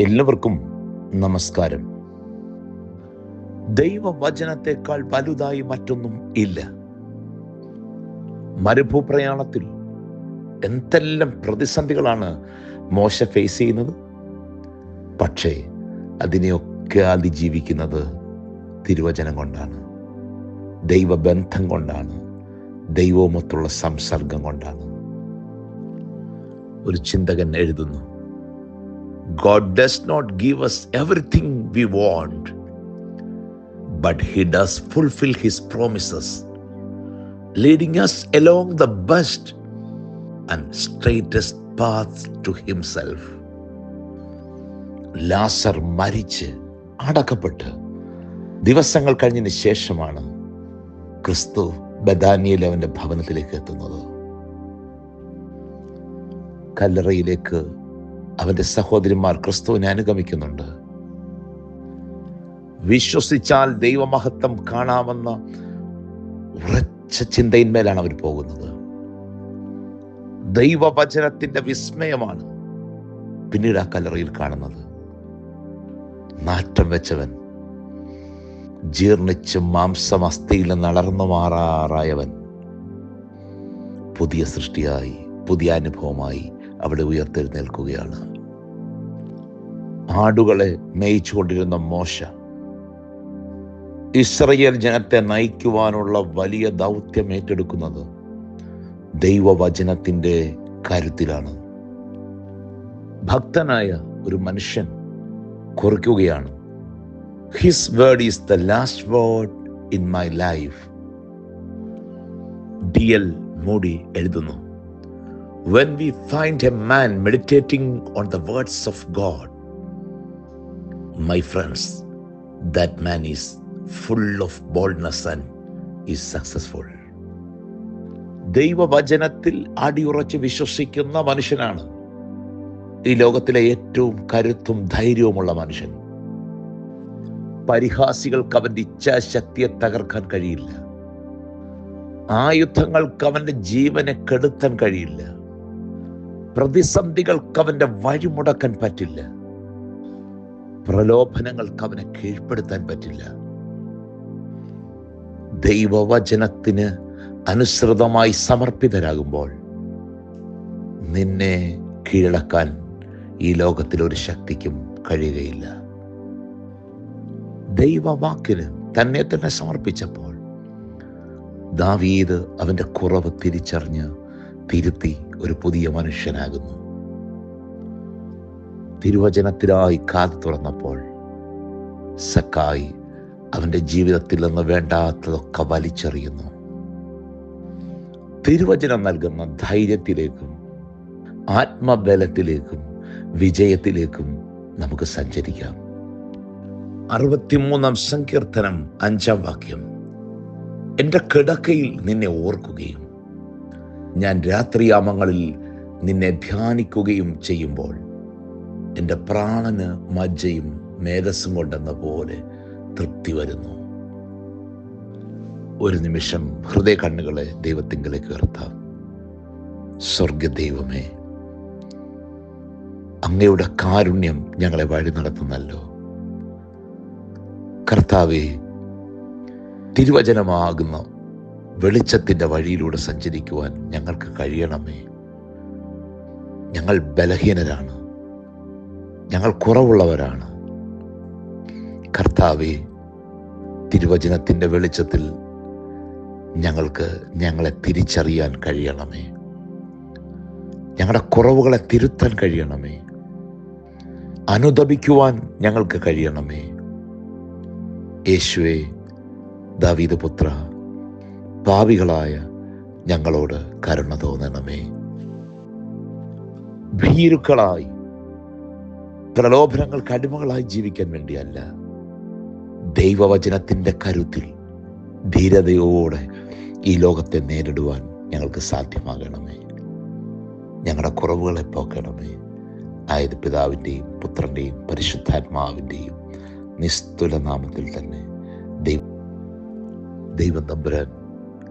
എല്ലാവർക്കും നമസ്കാരം. ദൈവവചനത്തെക്കാൾ വലുതായി മറ്റൊന്നും ഇല്ല. മരുഭൂപ്രയാണത്തിൽ എന്തെല്ലാം പ്രതിസന്ധികളാണ് മോശ ഫേസ് ചെയ്യുന്നത്? പക്ഷേ അതിനെയൊക്കെ അതിജീവിക്കുന്നത് തിരുവചനം കൊണ്ടാണ്. ദൈവബന്ധം കൊണ്ടാണ്. ദൈവവുമൊത്തുള്ള സംസർഗം കൊണ്ടാണ്. ഒരു ചിന്തകൻ എഴുതുന്നു God does not give us everything we want, but He does fulfill His promises, leading us along the best and straightest path to Himself. ലാസർ മരിച്ച് അടക്കപ്പെട്ട് ദിവസങ്ങൾ കഴിഞ്ഞതിന് ശേഷമാണ് ക്രിസ്തു ബദാനിയിൽ അവന്റെ ഭവനത്തിലേക്ക് എത്തുന്നത് കല്ലറയിലേക്ക് അവന്റെ സഹോദരിമാർ ക്രിസ്തുവിനെ അനുഗമിക്കുന്നുണ്ട്. വിശ്വസിച്ചാൽ ദൈവമഹത്വം കാണാമെന്ന ഉറച്ച ചിന്തയിന്മേലാണ് അവർ പോകുന്നത്. ദൈവവചനത്തിന്റെ വിസ്മയമാണ് പിന്നീട് ആ കലറിയിൽ കാണുന്നത്. നാറ്റം വെച്ചവൻ ജീർണിച്ച് മാംസം അസ്ഥിയിൽ നളർന്നു മാറാറായവൻ പുതിയ സൃഷ്ടിയായി പുതിയ അനുഭവമായി അവിടെ ഉയർത്തെഴുന്നേൽക്കുകയാണ്. ആടുകളെ മേയിച്ചുകൊണ്ടിരുന്ന മോശ ഇസ്രയേൽ ജനത്തെ നയിക്കുവാനുള്ള വലിയ ദൗത്യം ഏറ്റെടുക്കുന്നത് ദൈവവചനത്തിന്റെ കാര്യത്തിലാണ്. ഭക്തനായ ഒരു മനുഷ്യൻ കുറിക്കുകയാണ് his word is the last word in my life D L Moody എഴുതുന്നു. When we find a man meditating on the words of God, my friends, that man is full of boldness and is successful. ദൈവവചനത്തിൽ അടിയുറച്ച് വിശ്വസിക്കുന്ന മനുഷ്യനാണ്. ഈ ലോകത്തിലെ ഏറ്റവും കരുത്തും ധൈര്യവുമുള്ള മനുഷ്യൻ. പരിഹാസികൾക്ക് അവന്റെ ഇച്ഛാശക്തിയെ തകർക്കാൻ കഴിയില്ല. ആയുധങ്ങൾക്ക് അവന്റെ ജീവനെ കെടുത്താൻ കഴിയില്ല. പ്രതിസന്ധികൾക്ക് അവന്റെ വഴിമുടക്കാൻ പറ്റില്ല. പ്രലോഭനങ്ങൾക്ക് അവനെ കീഴ്പ്പെടുത്താൻ പറ്റില്ല. ദൈവവചനത്തിന് അനുസൃതമായി സമർപ്പിതരാകുമ്പോൾ നിന്നെ കീഴടക്കാൻ ഈ ലോകത്തിൽ ഒരു ശക്തിക്കും കഴിയുകയില്ല. ദൈവവാക്കിന് തന്നെ തന്നെ സമർപ്പിച്ചപ്പോൾ ദാവീദ് അവന്റെ കുറവ് തിരിച്ചറിഞ്ഞ് തിരുത്തി ഒരു പുതിയ മനുഷ്യനാകുന്നു. തിരുവചനത്തിനായി കാതു തുറന്നപ്പോൾ സക്കായി അവന്റെ ജീവിതത്തിൽ നിന്ന് വേണ്ടാത്തതൊക്കെ വലിച്ചെറിയുന്നു. തിരുവചനം നൽകുന്ന ധൈര്യത്തിലേക്കും ആത്മബലത്തിലേക്കും വിജയത്തിലേക്കും നമുക്ക് സഞ്ചരിക്കാം. അറുപത്തിമൂന്നാം സങ്കീർത്തനം അഞ്ചാം വാക്യം. എന്റെ കിടക്കയിൽ നിന്നെ ഓർക്കുകയും ഞാൻ രാത്രിയാമങ്ങളിൽ നിന്നെ ധ്യാനിക്കുകയും ചെയ്യുമ്പോൾ എന്റെ പ്രാണന് മജ്ജയും മേധസ്സും കൊണ്ടെന്ന പോലെ തൃപ്തി വരുന്നു. ഒരു നിമിഷം ഹൃദയ കണ്ണുകളെ ദൈവത്തിങ്കിലേക്ക് ഉയർത്താം. സ്വർഗദൈവമേ അങ്ങയുടെ കാരുണ്യം ഞങ്ങളെ വഴി നടത്തുന്നല്ലോ. കർത്താവെ തിരുവചനമാകുന്ന വെളിച്ചത്തിന്റെ വഴിയിലൂടെ സഞ്ചരിക്കുവാൻ ഞങ്ങൾക്ക് കഴിയണമേ. ഞങ്ങൾ ബലഹീനരാണ്. ഞങ്ങൾ കുറവുള്ളവരാണ്. കർത്താവെ തിരുവചനത്തിന്റെ വെളിച്ചത്തിൽ ഞങ്ങൾക്ക് ഞങ്ങളെ തിരിച്ചറിയാൻ കഴിയണമേ. ഞങ്ങളുടെ കുറവുകളെ തിരുത്താൻ കഴിയണമേ. അനുദപിക്കുവാൻ ഞങ്ങൾക്ക് കഴിയണമേ. യേശുവേ ദാവീദ് പുത്ര പാവികളായ ഞങ്ങളോട് കരുണ തോന്നണമേ. ഭീരുക്കളായി പ്രലോഭനങ്ങൾക്ക് അടിമകളായി ജീവിക്കാൻ വേണ്ടിയല്ല ദൈവവചനത്തിന്റെ കരുത്തിൽ ധീരതയോടെ ഈ ലോകത്തെ നേരിടുവാൻ ഞങ്ങൾക്ക് സാധ്യമാകണമേ. ഞങ്ങളുടെ കുറവുകളെ പോക്കണമേ. ആയത് പിതാവിന്റെയും പുത്രന്റെയും പരിശുദ്ധാത്മാവിന്റെയും നിസ്തുല നാമത്തിൽ തന്നെ ദൈവം ദൈവം തമ്പുരാൻ